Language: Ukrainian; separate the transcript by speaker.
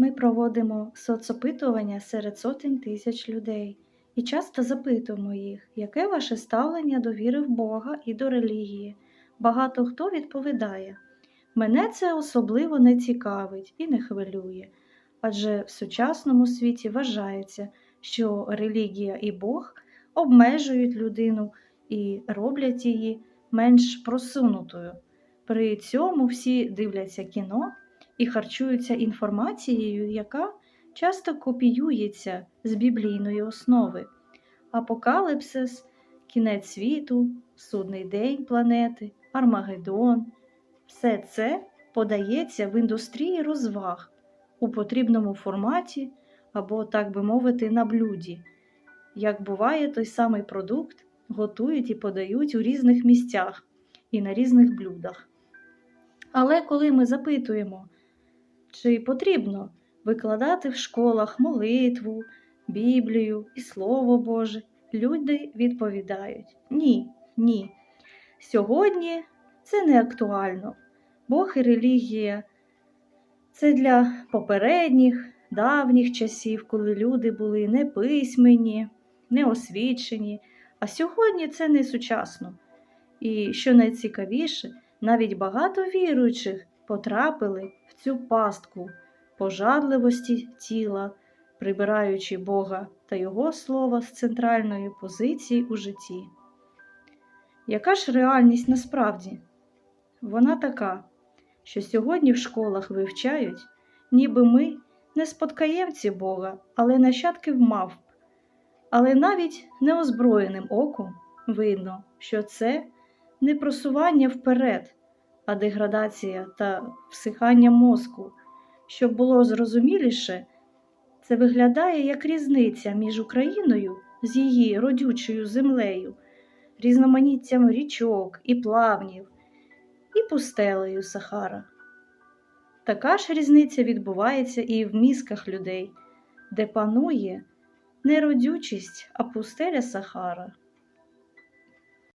Speaker 1: Ми проводимо соцопитування серед сотень тисяч людей і часто запитуємо їх, яке ваше ставлення до віри в Бога і до релігії. Багато хто відповідає: мене це особливо не цікавить і не хвилює, адже в сучасному світі вважається, що релігія і Бог обмежують людину і роблять її менш просунутою. При цьому всі дивляться кіно і харчуються інформацією, яка часто копіюється з біблійної основи. Апокаліпсис, кінець світу, судний день планети, Армагеддон все це подається в індустрії розваг у потрібному форматі або, так би мовити, на блюді. Як буває, той самий продукт готують і подають у різних місцях і на різних блюдах. Але коли ми запитуємо, чи потрібно викладати в школах молитву, Біблію і Слово Боже, люди відповідають: ні, ні. Сьогодні це не актуально. Бог і релігія це для попередніх, давніх часів, коли люди були неписьмені, неосвічені, а сьогодні це не сучасно. І що найцікавіше, навіть багато віруючих потрапили в цю пастку пожадливості тіла, прибираючи Бога та Його слова з центральної позиції у житті. Яка ж реальність насправді? Вона така, що сьогодні в школах вивчають, ніби ми не спадкоємці Бога, але нащадки мавп. Але навіть неозброєним оком видно, що це не просування вперед, а деградація та всихання мозку. Щоб було зрозуміліше, це виглядає як різниця між Україною з її родючою землею, різноманіттям річок і плавнів, і пустелею Сахара. Така ж різниця відбувається і в мізках людей, де панує не родючість, а пустеля Сахара.